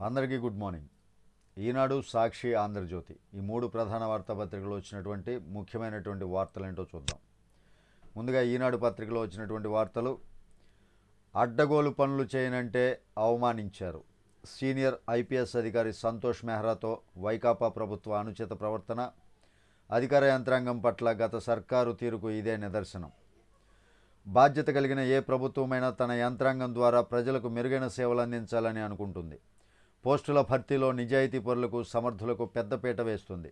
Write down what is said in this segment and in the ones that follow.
అందరికీ good morning. Eenadu Sakshi Andhra Jyothi. ఈ మూడు ప్రధాన వార్తాపత్రికలు వచ్చినటువంటి ముఖ్యమైనటువంటి వార్తలు ఏంటో చూద్దాం. ముందుగా ఈనాడు పత్రికలో వచ్చినటువంటి వార్తలు. అడ్డగోలు పనులు చేయనంటే అవమానించారు. సీనియర్ ఐపీఎస్ అధికారి సంతోష్ మెహ్రాతో వైకాపా ప్రభుత్వ అనుచిత ప్రవర్తన. అధికార యంత్రాంగం పట్ల గత సర్కారు తీరుకు ఇదే నిదర్శనం. బాధ్యత కలిగిన ఏ ప్రభుత్వమైనా తన యంత్రాంగం ద్వారా ప్రజలకు మెరుగైన సేవలు అందించాలని అనుకుంటుంది. పోస్టుల భర్తీలో నిజాయితీ పరులకు సమర్థులకు పెద్దపీట వేస్తుంది.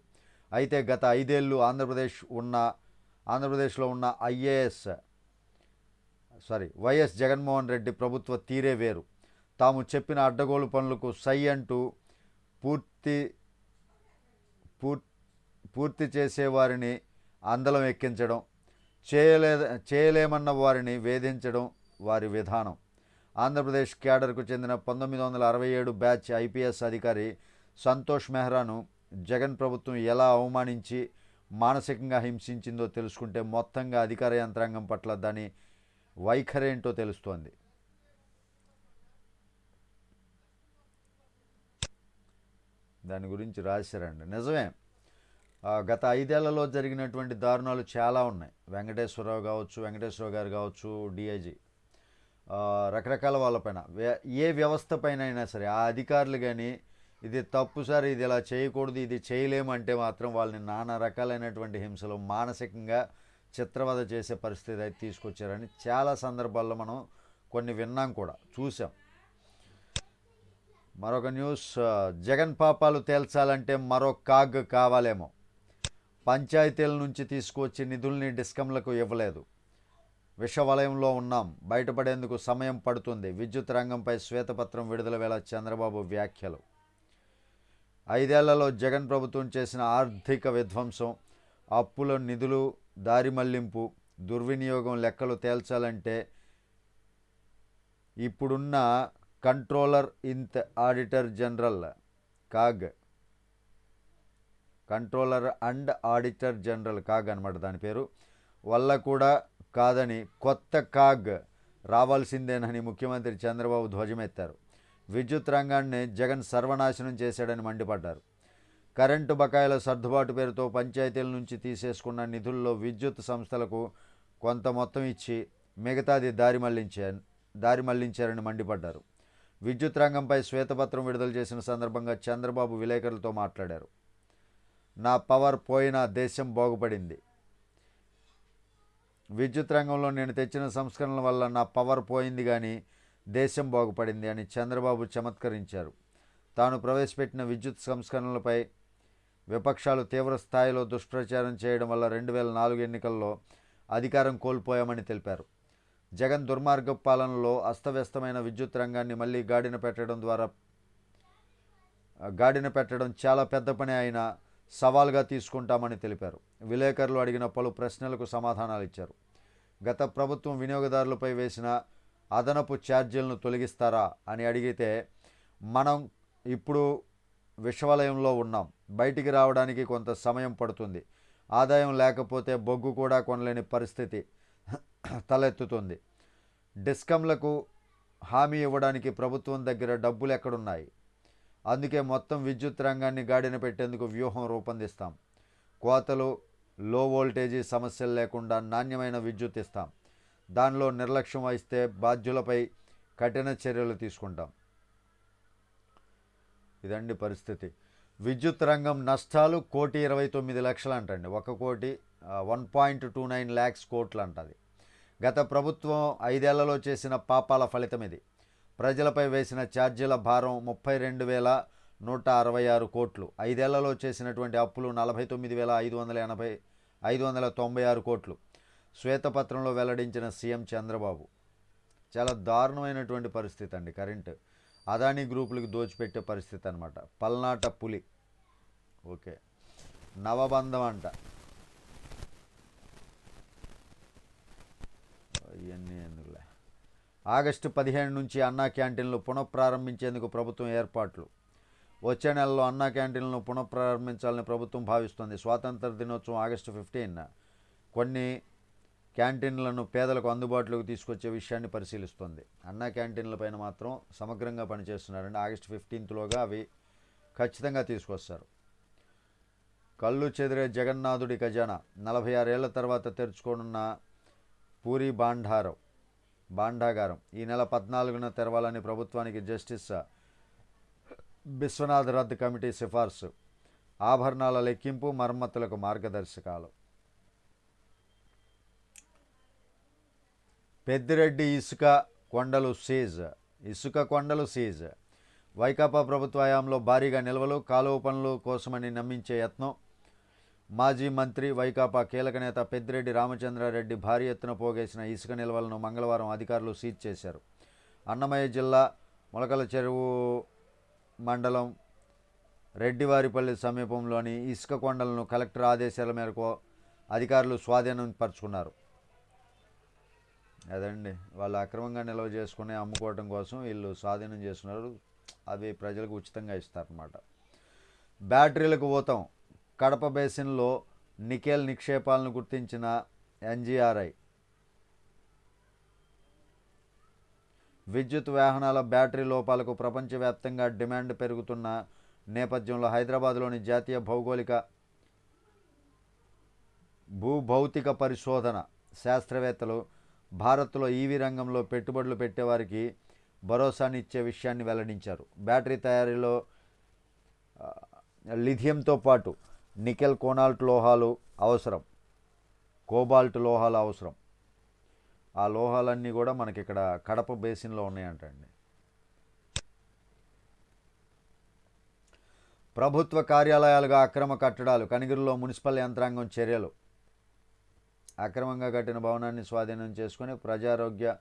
అయితే గత ఐదేళ్ళు ఆంధ్రప్రదేశ్ ఉన్న ఆంధ్రప్రదేశ్లో ఉన్న IAS sorry YS Jagan Mohan Reddy ప్రభుత్వ తీరే వేరు. తాము చెప్పిన అడ్డగోలు పనులకు సై అంటూ పూర్తి పూర్తి చేసేవారిని అందలం ఎక్కించడం చేయలే చేయలేమన్న వారిని వేధించడం వారి విధానం. ఆంధ్రప్రదేశ్ క్యాడర్కు చెందిన పంతొమ్మిది వందల అరవై ఏడు బ్యాచ్ ఐపీఎస్ అధికారి సంతోష్ మెహ్రాను జగన్ ప్రభుత్వం ఎలా అవమానించి మానసికంగా హింసించిందో తెలుసుకుంటే మొత్తంగా అధికార యంత్రాంగం పట్ల దాని వైఖరేంటో తెలుస్తోంది. దాని గురించి రాశారండి. నిజమే. గత ఐదేళ్ళలో జరిగినటువంటి దారుణాలు చాలా ఉన్నాయి. వెంకటేశ్వరరావు కావచ్చు వెంకటేశ్వరరావు గారు కావచ్చు డిఐజీ. రకరకాల వాళ్ళపైన వే- ఏ వ్యవస్థ పైన అయినా సరే ఆ అధికారులు కానీ ఇది తప్పు సార్ ఇది ఇలా చేయకూడదు ఇది చేయలేమంటే మాత్రం వాళ్ళని నానా రకాలైనటువంటి హింసలు మానసికంగా చిత్రవద చేసే పరిస్థితి అయితే తీసుకొచ్చారని చాలా సందర్భాల్లో మనం కొన్ని విన్నాం కూడా చూసాం మరొక న్యూస్ జగన్ పాపాలు తేల్చాలంటే మరో కాగ్ కావాలేమో. పంచాయతీల నుంచి తీసుకువచ్చి నిధుల్ని డిస్కంలకు ఇవ్వలేదు. విషవలయంలో ఉన్నాం. బయటపడేందుకు సమయం పడుతుంది. విద్యుత్ రంగంపై శ్వేతపత్రం విడుదల వేళ చంద్రబాబు వ్యాఖ్యలు. ఐదేళ్ళలో జగన్ ప్రభుత్వం చేసిన ఆర్థిక విధ్వంసం అప్పుల నిధులు దారి మళ్ళింపు దుర్వినియోగం లెక్కలు తేల్చాలంటే ఇప్పుడున్న controller ఇంత్ auditor general CAG. Controller and auditor general CAG అనమాట దాని పేరు. వల్ల కూడా కాదని కొత్త కాగ్ రావాల్సిందేనని ముఖ్యమంత్రి చంద్రబాబు ధ్వజమెత్తారు. విద్యుత్ రంగాన్ని జగన్ సర్వనాశనం చేశాడని మండిపడ్డారు. కరెంటు బకాయిల సర్దుబాటు పేరుతో పంచాయతీల నుంచి తీసేసుకున్న నిధుల్లో విద్యుత్ సంస్థలకు కొంత మొత్తం ఇచ్చి మిగతాది దారి మళ్ళించా దారి మళ్ళించారని మండిపడ్డారు. విద్యుత్ రంగంపై శ్వేతపత్రం విడుదల చేసిన సందర్భంగా చంద్రబాబు విలేకరులతో మాట్లాడారు. నా పవర్ పోయినా దేశం బాగుపడింది. విద్యుత్ రంగంలో నేను తెచ్చిన సంస్కరణల వల్ల నా పవర్ పోయింది కానీ దేశం బాగుపడింది అని చంద్రబాబు చమత్కరించారు. తాను ప్రవేశపెట్టిన విద్యుత్ సంస్కరణలపై విపక్షాలు తీవ్ర స్థాయిలో దుష్ప్రచారం చేయడం వల్ల రెండు వేల నాలుగు ఎన్నికల్లో అధికారం కోల్పోయామని తెలిపారు. జగన్ దుర్మార్గ పాలనలో అస్తవ్యస్తమైన విద్యుత్ రంగాన్ని మళ్ళీ గాడిన పెట్టడం ద్వారా గాడిన పెట్టడం చాలా పెద్ద పని అయినా సవాల్గా తీసుకుంటామని తెలిపారు. విలేకరులు అడిగిన పలు ప్రశ్నలకు సమాధానాలు ఇచ్చారు. గత ప్రభుత్వం వినియోగదారులపై వేసిన అదనపు ఛార్జీలను తొలగిస్తారా అని అడిగితే మనం ఇప్పుడు విశ్వలయంలో ఉన్నాం. బయటికి రావడానికి కొంత సమయం పడుతుంది. ఆదాయం లేకపోతే బొగ్గు కూడా కొనలేని పరిస్థితి తలెత్తుతుంది. డిస్కంలకు హామీ ఇవ్వడానికి ప్రభుత్వం దగ్గర డబ్బులు ఎక్కడున్నాయి? అందుకే మొత్తం విద్యుత్ రంగాన్ని గాడిన పెట్టేందుకు వ్యూహం రూపొందిస్తాం. కోతలు లో వోల్టేజీ సమస్యలు లేకుండా నాణ్యమైన విద్యుత్ ఇస్తాం. దానిలో నిర్లక్ష్యం వహిస్తే బాధ్యులపై కఠిన చర్యలు తీసుకుంటాం. ఇదండి పరిస్థితి. విద్యుత్ రంగం నష్టాలు కోటి ఇరవై తొమ్మిది లక్షలు అంటండి ఒక కోటి one point two nine lakhs కోట్లు అంటది గత ప్రభుత్వం ఐదేళ్ళలో చేసిన పాపాల ఫలితం ఇది ప్రజలపై వేసిన ఛార్జీల భారం ముప్పై రెండు వేల నూట అరవై ఆరు కోట్లు. ఐదేళ్ళలో చేసినటువంటి అప్పులు నలభై తొమ్మిది వేల ఐదు వందల ఎనభై ఐదు వందల తొంభై ఆరు కోట్లు. శ్వేతపత్రంలో వెల్లడించిన సీఎం చంద్రబాబు. చాలా దారుణమైనటువంటి పరిస్థితి అండి కరెంటు. అదానీ గ్రూపులకు దోచిపెట్టే పరిస్థితి అనమాట పల్నాట పులి. ఓకే. నవబంధం అంట. ఇవన్నీ ఎందుకులే? ఆగస్టు పదిహేను నుంచి అన్నా క్యాంటీన్లు పునఃప్రారంభించేందుకు ప్రభుత్వం ఏర్పాట్లు. వచ్చే నెలలో అన్నా క్యాంటీన్లను పునఃప్రారంభించాలని ప్రభుత్వం భావిస్తోంది. స్వాతంత్ర దినోత్సవం ఆగస్టు ఫిఫ్టీన్. కొన్ని క్యాంటీన్లను పేదలకు అందుబాటులోకి తీసుకొచ్చే విషయాన్ని పరిశీలిస్తుంది. అన్నా క్యాంటీన్లపైన మాత్రం సమగ్రంగా పనిచేస్తున్నారండి. ఆగస్టు ఫిఫ్టీన్త్లోగా అవి ఖచ్చితంగా తీసుకొస్తారు. కళ్ళు చెదిరే జగన్నాథుడి ఖజానా నలభై ఆరేళ్ళ తర్వాత తెరుచుకోనున్న పూరి బాండారం బాండాగారం ఈ నెల పద్నాలుగున తెరవాలని ప్రభుత్వానికి జస్టిస్ విశ్వనాథ్ రద్దు కమిటీ సిఫార్సు. ఆభరణాల లెక్కింపు మరమ్మతులకు మార్గదర్శకాలు. పెద్దిరెడ్డి ఇసుక కొండలు సీజ్. ఇసుక కొండలు సీజ్. వైకాపా ప్రభుత్వ హయాంలో భారీగా నిల్వలు కాలువ పనులు కోసమని నమ్మించే యత్నం. మాజీ మంత్రి వైకాపా కీలక నేత పెద్దిరెడ్డి రామచంద్రారెడ్డి భారీ ఎత్తున పోగేసిన ఇసుక నిల్వలను మంగళవారం అధికారులు సీజ్ చేశారు. అన్నమయ్య జిల్లా మొలకల చెరువు మండలం రెడ్డివారిపల్లి సమీపంలోని ఇసుక కొండలను కలెక్టర్ ఆదేశాల మేరకు అధికారులు స్వాధీనం పరుచుకున్నారు. అదండి. వాళ్ళు అక్రమంగా నిల్వ చేసుకుని అమ్ముకోవడం కోసం వీళ్ళు స్వాధీనం చేస్తున్నారు అవి ప్రజలకు ఉచితంగా ఇస్తారన్నమాట. బ్యాటరీలకు ఊతం. కడప బేసిన్లో నికెల్ నిక్షేపాలను గుర్తించిన ఎన్జీఆర్ఐ విద్యుత్ వాహనాల బ్యాటరీ లోపాలకు ప్రపంచవ్యాప్తంగా డిమాండ్ పెరుగుతున్న నేపథ్యంలో హైదరాబాద్లోని జాతీయ భౌగోళిక భూభౌతిక పరిశోధన శాస్త్రవేత్తలు భారత్లో ఈవీ రంగంలో పెట్టుబడులు పెట్టేవారికి భరోసానిచ్చే విషయాన్ని వెల్లడించారు. బ్యాటరీ తయారీలో లిథియంతో పాటు నికెల్ కోనాల్ట్ లోహాలు అవసరం. కోబాల్ట్ లోహాలు అవసరం. ఆ లోహాలన్నీ కూడా మనకి ఇక్కడ కడప బేసిన్లో ఉన్నాయంటండి. ప్రభుత్వ కార్యాలయాలుగా అక్రమ కట్టడాలు కనిగిరిలో మున్సిపల్ యంత్రాంగం చర్యలు. అక్రమంగా కట్టిన భవనాన్ని స్వాధీనం చేసుకొని ప్రజారోగ్య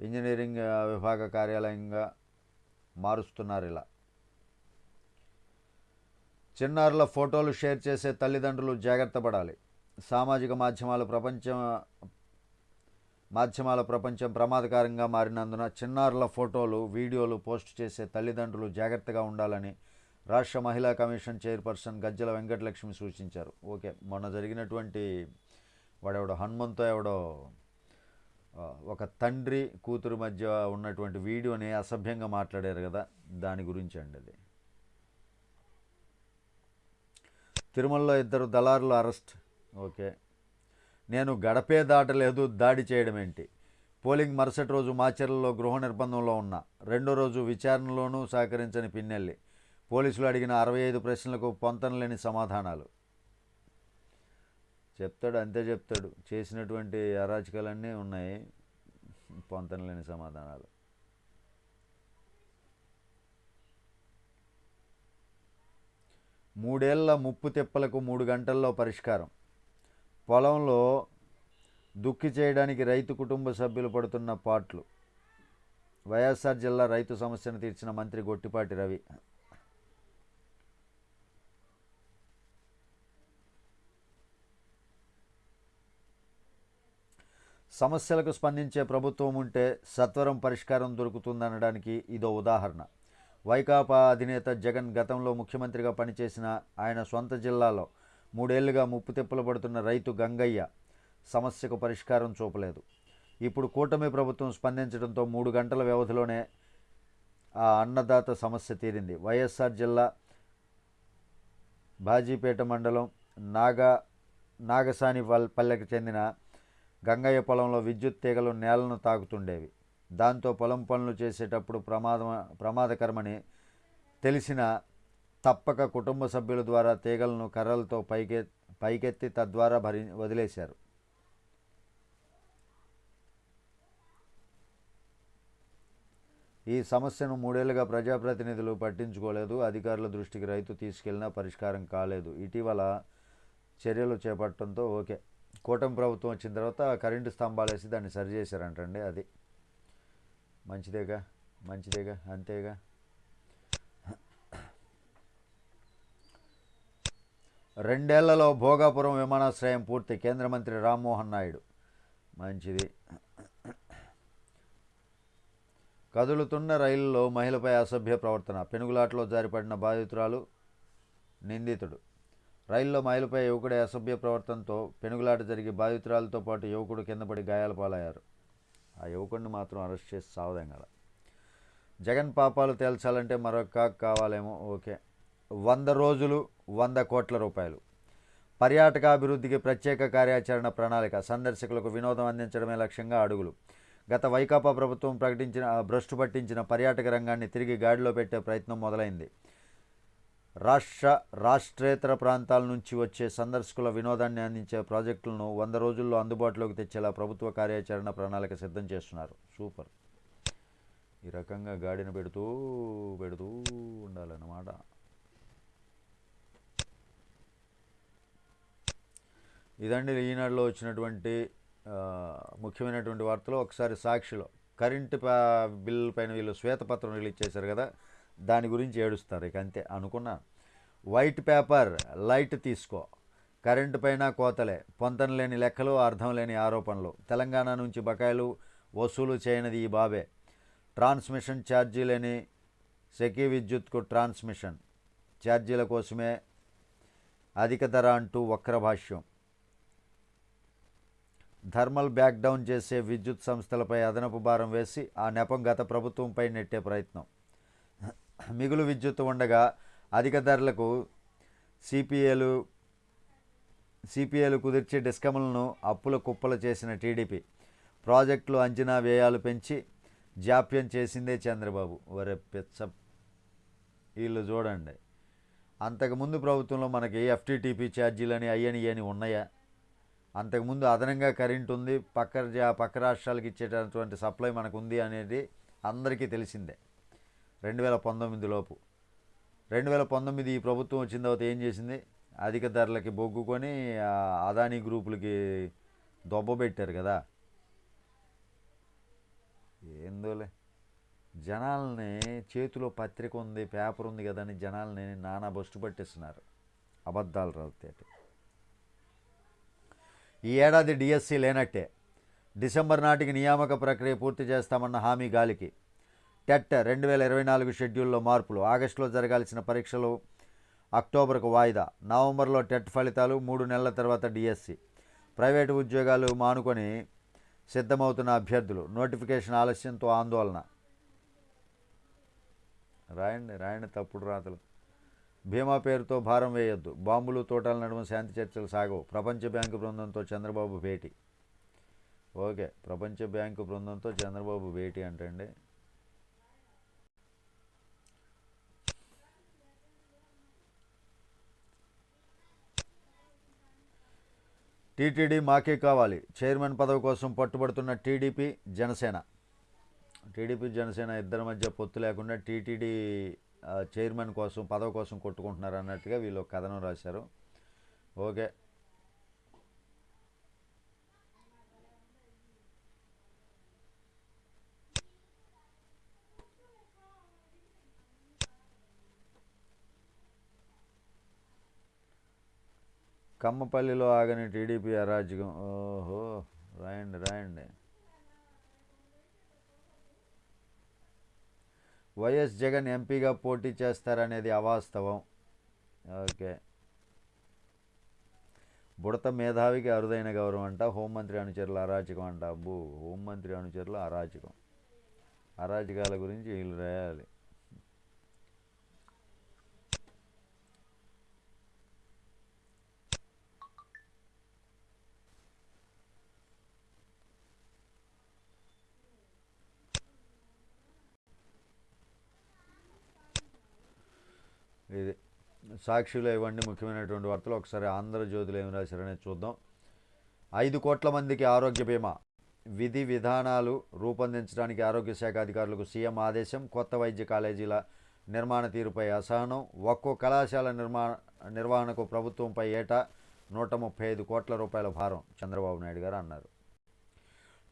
ఇంజనీరింగ్ విభాగ కార్యాలయంగా మారుస్తున్నారు ఇలా. చిన్నారుల ఫోటోలు షేర్ చేసే తల్లిదండ్రులు జాగ్రత్త పడాలి. సామాజిక మాధ్యమాలు ప్రపంచం మాధ్యమాల ప్రపంచం ప్రమాదకరంగా మారినందున చిన్నారుల ఫోటోలు వీడియోలు పోస్ట్ చేసే తల్లిదండ్రులు జాగ్రత్తగా ఉండాలని రాష్ట్ర మహిళా కమిషన్ చైర్పర్సన్ గజ్జల వెంకటలక్ష్మి సూచించారు. ఓకే మొన్న జరిగినటువంటి వాడెవడో హనుమంతో ఎవడో ఒక తండ్రి కూతురు మధ్య ఉన్నటువంటి వీడియోని అసభ్యంగా మాట్లాడారు కదా దాని గురించి అండి అది. తిరుమలలో ఇద్దరు దళారులు అరెస్ట్. ఓకే నేను గడపే దాటలేదు దాడి చేయడం ఏంటి పోలింగ్ మరుసటి రోజు మాచర్లలో గృహ నిర్బంధంలో ఉన్నా. రెండో రోజు విచారణలోనూ సహకరించని పిన్నెల్లి. పోలీసులు అడిగిన అరవై ఐదు ప్రశ్నలకు పొంతనలేని సమాధానాలు. చెప్తాడు అంతే చెప్తాడు. చేసినటువంటి అరాచకాలన్నీ ఉన్నాయి. పొంతనలేని సమాధానాలు. మూడేళ్ళ ముప్పు తిప్పలకు మూడు గంటల్లో పరిష్కారం. పొలంలో దుక్కి చేయడానికి రైతు కుటుంబ సభ్యులు పడుతున్న పాట్లు. వైఎస్ఆర్ జిల్లా రైతు సమస్యను తీర్చిన మంత్రి గొట్టిపాటి రవి. సమస్యలకు స్పందించే ప్రభుత్వం ఉంటే సత్వరం పరిష్కారం దొరుకుతుందనడానికి ఇదో ఉదాహరణ. వైకాపా అధినేత జగన్ గతంలో ముఖ్యమంత్రిగా పనిచేసిన ఆయన సొంత జిల్లాలో మూడేళ్ళుగా ముప్పు తిప్పలు పడుతున్న రైతు గంగయ్య సమస్యకు పరిష్కారం చూపలేదు. ఇప్పుడు కూటమి ప్రభుత్వం స్పందించడంతో మూడు గంటల వ్యవధిలోనే ఆ అన్నదాత సమస్య తీరింది. వైఎస్ఆర్ జిల్లా బాజీపేట మండలం నాగా నాగసాని పల్- పల్లెకి చెందిన గంగయ్య పొలంలో విద్యుత్ తీగలు నేలను తాకుతుండేవి. దాంతో పొలం పనులు చేసేటప్పుడు ప్రమాదం ప్రమాదకరమని తెలిసిన తప్పక కుటుంబ సభ్యుల ద్వారా తీగలను కర్రలతో పైకె పైకెత్తి తద్వారా భరి వదిలేశారు. ఈ సమస్యను మూడేళ్ళుగా ప్రజాప్రతినిధులు పట్టించుకోలేదు. అధికారుల దృష్టికి రైతు తీసుకెళ్ళినా పరిష్కారం కాలేదు. ఇటీవల చర్యలు చేపట్టడంతో ఓకే. కూటమి ప్రభుత్వం వచ్చిన తర్వాత కరెంటు స్తంభాలు వేసి దాన్ని సరిచేశారంటండి అది. మంచిదేగా? మంచిదేగా? అంతేగా? రెండేళ్ళలో భోగాపురం విమానాశ్రయం పూర్తి కేంద్ర మంత్రి రామ్మోహన్ నాయుడు. మంచిది. కదులుతున్న రైలులో మహిళపై అసభ్య ప్రవర్తన. పెనుగులాటలో జారిపడిన బాధితురాలు నిందితుడు. రైల్లో మహిళపై యువకుడి అసభ్య ప్రవర్తనతో పెనుగులాట జరిగి బాధితురాలతో పాటు యువకుడు కిందపడి గాయాల పాలయ్యారు. ఆ యువకుడిని మాత్రం అరెస్ట్ చేసి సావదేం కదా జగన్ పాపాలు తేల్చాలంటే మరొక కాక్ కావాలేమో. ఓకే. వంద రోజులు వంద కోట్ల రూపాయలు. పర్యాటకాభివృద్ధికి ప్రత్యేక కార్యాచరణ ప్రణాళిక సందర్శకులకు వినోదం అందించడమే లక్ష్యంగా అడుగులు. గత వైకాపా ప్రభుత్వం ప్రకటించిన భ్రష్టు పట్టించిన పర్యాటక రంగాన్ని తిరిగి గాడిలో పెట్టే ప్రయత్నం మొదలైంది. రాష్ట్ర రాష్ట్రేతర ప్రాంతాల నుంచి వచ్చే సందర్శకుల వినోదాన్ని అందించే ప్రాజెక్టులను వంద రోజుల్లో అందుబాటులోకి తెచ్చేలా ప్రభుత్వ కార్యాచరణ ప్రణాళిక సిద్ధం చేస్తున్నారు. సూపర్. ఈ రకంగా గాడిన పెడుతూ పెడుతూ ఉండాలన్నమాట. ఇదండి ఈనాడులో వచ్చినటువంటి ముఖ్యమైనటువంటి వార్తలు. ఒకసారి సాక్షిలో కరెంటు పా పైన వీళ్ళు శ్వేతపత్రం రిలీజ్ చేశారు కదా దాని గురించి ఏడుస్తారు. ఇక అంతే అనుకున్నా. వైట్ పేపర్ లైట్ తీసుకో. కరెంటు పైన కోతలే. పొంతన లేని లెక్కలు అర్థం లేని ఆరోపణలు. తెలంగాణ నుంచి బకాయిలు వసూలు చేయనిది ఈ బాబే. ట్రాన్స్మిషన్ ఛార్జీలని సెకీ విద్యుత్కు ట్రాన్స్మిషన్. ఛార్జీల కోసమే అధిక ధర అంటూ వక్ర భాష్యం థర్మల్ బ్యాక్ డౌన్ చేసే విద్యుత్ సంస్థలపై అదనపు భారం వేసి ఆ నెపం గత ప్రభుత్వంపై నెట్టే ప్రయత్నం. మిగులు విద్యుత్ ఉండగా అధిక ధరలకు సిపిఏలు సిపిఏలు కుదిర్చే డిస్కమ్లను అప్పుల కుప్పలు చేసిన టీడీపీ. ప్రాజెక్టులు అంచనా వ్యయాలు పెంచి జాప్యం చేసిందే చంద్రబాబు. వరే పెచ్చ వీళ్ళు చూడండి. అంతకుముందు ప్రభుత్వంలో మనకి ఎఫ్టీటీపీ ఛార్జీలని అయ్యని ఇయని ఉన్నాయా? అంతకుముందు అదనంగా కరెంట్ ఉంది పక్క పక్క రాష్ట్రాలకు ఇచ్చేటటువంటి సప్లై మనకు ఉంది అనేది అందరికీ తెలిసిందే. రెండు వేల పంతొమ్మిది లోపు. రెండు వేల పంతొమ్మిది ఈ ప్రభుత్వం వచ్చిన తర్వాత ఏం చేసింది? అధిక ధరలకి బొగ్గుకొని అదానీ గ్రూపులకి దొబ్బబెట్టారు కదా. ఏందోలే. జనాల్ని చేతిలో పత్రిక ఉంది పేపర్ ఉంది కదా అని జనాల్ని నానా బస్టు పట్టిస్తున్నారు. అబద్ధాలు రావుతాయి ఈ ఏడాది డిఎస్సి లేనట్టే. డిసెంబర్ నాటికి నియామక ప్రక్రియ పూర్తి చేస్తామన్న హామీ గాలికి. టెట్ రెండు వేల ఇరవై నాలుగు షెడ్యూల్లో మార్పులు. ఆగస్టులో జరగాల్సిన పరీక్షలు అక్టోబర్కు వాయిదా. నవంబర్లో టెట్ ఫలితాలు మూడు నెలల తర్వాత డిఎస్సి. ప్రైవేటు ఉద్యోగాలు మానుకొని సిద్ధమవుతున్న అభ్యర్థులు. నోటిఫికేషన్ ఆలస్యంతో ఆందోళన. రాయండి రాయండి తప్పుడు రాతలు. భీమా పేరుతో భారం వేయొద్దు. బాంబులు తోటల నడుమ శాంతి చర్చలు సాగవు. ప్రపంచ బ్యాంకు బృందంతో చంద్రబాబు భేటీ. ఓకే ప్రపంచ బ్యాంకు బృందంతో చంద్రబాబు భేటీ అంటండి. టీటీడీ మాకే కావాలి. చైర్మన్ పదవి కోసం పట్టుబడుతున్న టీడీపీ జనసేన. టీడీపీ జనసేన ఇద్దరి మధ్య పొత్తు లేకుండా టీటీడీ చైర్మన్ కోసం పదవి కోసం కొట్టుకుంటున్నారు అన్నట్టుగా వీళ్ళు కథనం రాశారు. ఓకే. కమ్మపల్లిలో ఆగని టీడీపీ అరాజకం. ఓహో రాయండి రాయండి. వైఎస్ జగన్ ఎంపీగా పోటీ చేస్తారనేది అవాస్తవం. ఓకే. బుడత మేధావికి అరుదైన గౌరవం అంట. హోంమంత్రి అనుచరుల అరాచకం అంట. అబ్బు హోంమంత్రి అనుచరుల అరాచకం. అరాచకాల గురించి వీళ్ళు రాయాలి ఇది సాక్షిలో ఇవ్వండి ముఖ్యమైనటువంటి వార్తలు ఒకసారి ఆంధ్రజ్యోతిలో ఏమి రాశారనేది చూద్దాం. ఐదు కోట్ల మందికి ఆరోగ్య బీమా. విధి విధానాలు రూపొందించడానికి ఆరోగ్య శాఖ అధికారులకు సీఎం ఆదేశం. కొత్త వైద్య కాలేజీల నిర్మాణ తీరుపై అసహనం. ఒక్కో కళాశాల నిర్మాణ నిర్వహణకు ప్రభుత్వంపై ఏటా నూట ముప్పై ఐదు కోట్ల రూపాయల భారం చంద్రబాబు నాయుడు గారు అన్నారు.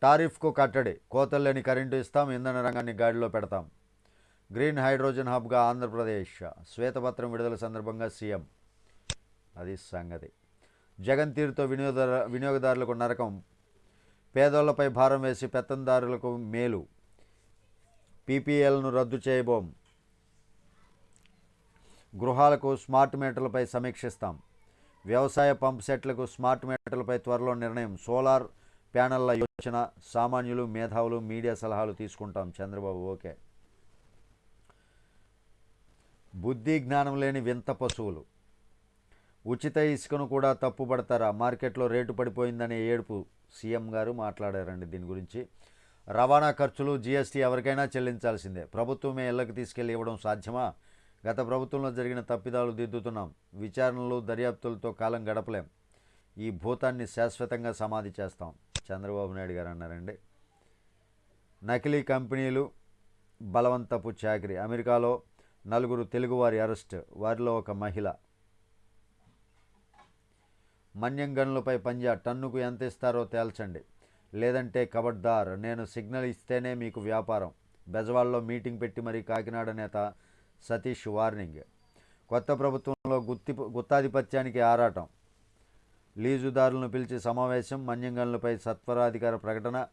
టారిఫ్కు కట్టడి. కోతలు లేని కరెంటు ఇస్తాం. ఇంధన రంగాన్ని గాడిలో పెడతాం. గ్రీన్ హైడ్రోజన్ హబ్గా ఆంధ్రప్రదేశ్. శ్వేతపత్రం విడుదల సందర్భంగా సీఎం. అది సంగతి. జగన్ తీరుతో వినియోగదారు వినియోగదారులకు నరకం. పేదోళ్ళపై భారం వేసి పెత్తందారులకు మేలు. పీపీఎల్ను రద్దు చేయబోం. గృహాలకు స్మార్ట్ మీటర్లపై సమీక్షిస్తాం. వ్యవసాయ పంప్ సెట్లకు స్మార్ట్ మీటర్లపై త్వరలో నిర్ణయం. సోలార్ ప్యానెళ్ళ యోచన. సామాన్యులు మేధావులు మీడియా సలహాలు తీసుకుంటాం. చంద్రబాబు ఓకే. బుద్ధి జ్ఞానం లేని వింత పశువులు. ఉచిత ఇసుకను కూడా తప్పుపడతారా? మార్కెట్లో రేటు పడిపోయిందనే ఏడుపు సీఎం గారు మాట్లాడారండి దీని గురించి. రవాణా ఖర్చులు జీఎస్టీ ఎవరికైనా చెల్లించాల్సిందే. ప్రభుత్వమే ఇళ్ళకు తీసుకెళ్ళి ఇవ్వడం సాధ్యమా? గత ప్రభుత్వంలో జరిగిన తప్పిదాలు దిద్దుతున్నాం. విచారణలు దర్యాప్తులతో కాలం గడపలేం. ఈ భూతాన్ని శాశ్వతంగా సమాధి చేస్తాం. చంద్రబాబు నాయుడు గారు అన్నారండి. నకిలీ కంపెనీలు బలవంతపు చాకరీ. అమెరికాలో నలుగురు తెలుగువారి అరెస్ట్. వారిలో ఒక మహిళ. మన్యం గనులపై పంజా టన్నుకు ఎంత ఇస్తారో తేల్చండి. లేదంటే కబడ్దార్ నేను సిగ్నల్ ఇస్తేనే మీకు వ్యాపారం. బెజవాడలో మీటింగ్ పెట్టి మరీ కాకినాడ నేత సతీష్ వార్నింగ్. కొత్త ప్రభుత్వంలో గుత్తి గుత్తాధిపత్యానికి ఆరాటం. లీజుదారులను పిలిచి సమావేశం మన్యంగన్లపై సత్వరాధికార ప్రకటన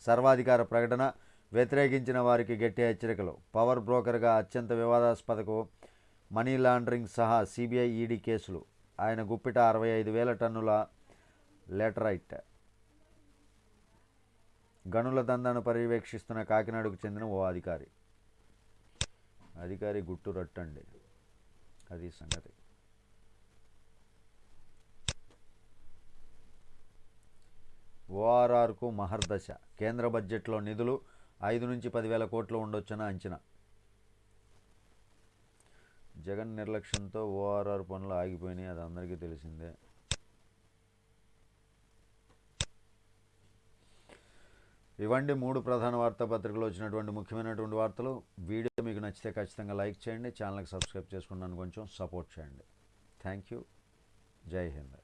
సర్వాధికార ప్రకటన వ్యతిరేకించిన వారికి గట్టి హెచ్చరికలు. పవర్ బ్రోకర్గా అత్యంత వివాదాస్పదకు మనీ లాండరింగ్ సహా సిబిఐ ఈడీ కేసులు. ఆయన గుప్పిట అరవై ఐదు వేల టన్నుల లెటరైట్ గనుల దందాను పర్యవేక్షిస్తున్న కాకినాడకు చెందిన ఓ అధికారి. అధికారి గుట్టు రట్టండి. అది సంగతి. ఓఆర్ఆర్కు మహర్దశ. కేంద్ర బడ్జెట్లో నిధులు ఐదు నుంచి పదివేల కోట్లు ఉండొచ్చని అంచనా. జగన్ నిర్లక్ష్యంతో ఓఆర్ఆర్ పనులు ఆగిపోయినాయి అది అందరికీ తెలిసిందే. ఇవ్వండి మూడు ప్రధాన వార్తాపత్రికలు వచ్చినటువంటి ముఖ్యమైనటువంటి వార్తలు. వీడియో మీకు నచ్చితే ఖచ్చితంగా లైక్ చేయండి ఛానల్కి సబ్స్క్రైబ్ చేసుకున్నాను కొంచెం సపోర్ట్ చేయండి. Thank you. జై హింద్.